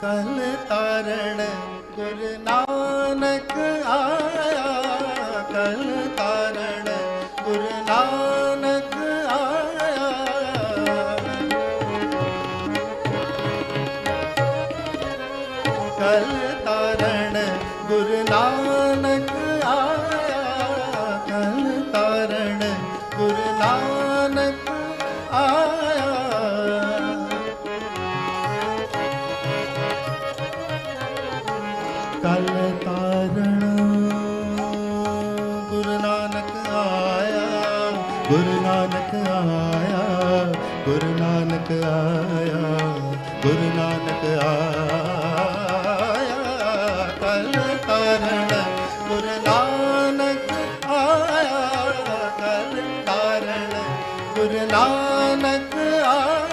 ਕਲ ਤਾਰਣ ਗੁਰੂ ਨਾਨਕ ਆਇਆ ਕਲ ਤਾਰਣ ਗੁਰੂ ਨਾਨਕ ਆਇਆ ਕਲ ਤਾਰਣ ਗੁਰੂ ਨਾਨਕ ਆਇਆ ਤਲ ਤਾਰਣ ਗੁਰੂ ਨਾਨਕ ਆਇਆ, ਗੁਰੂ ਨਾਨਕ ਆਇਆ, ਗੁਰੂ ਨਾਨਕ ਆਇਆ, ਗੁਰੂ ਨਾਨਕ ਆਇਆ। ਤਲ ਤਾਰਣ ਗੁਰੂ ਨਾਨਕ ਆਇਆ, ਤਲ ਤਾਰਣ ਗੁਰੂ ਨਾਨਕ ਆਇਆ।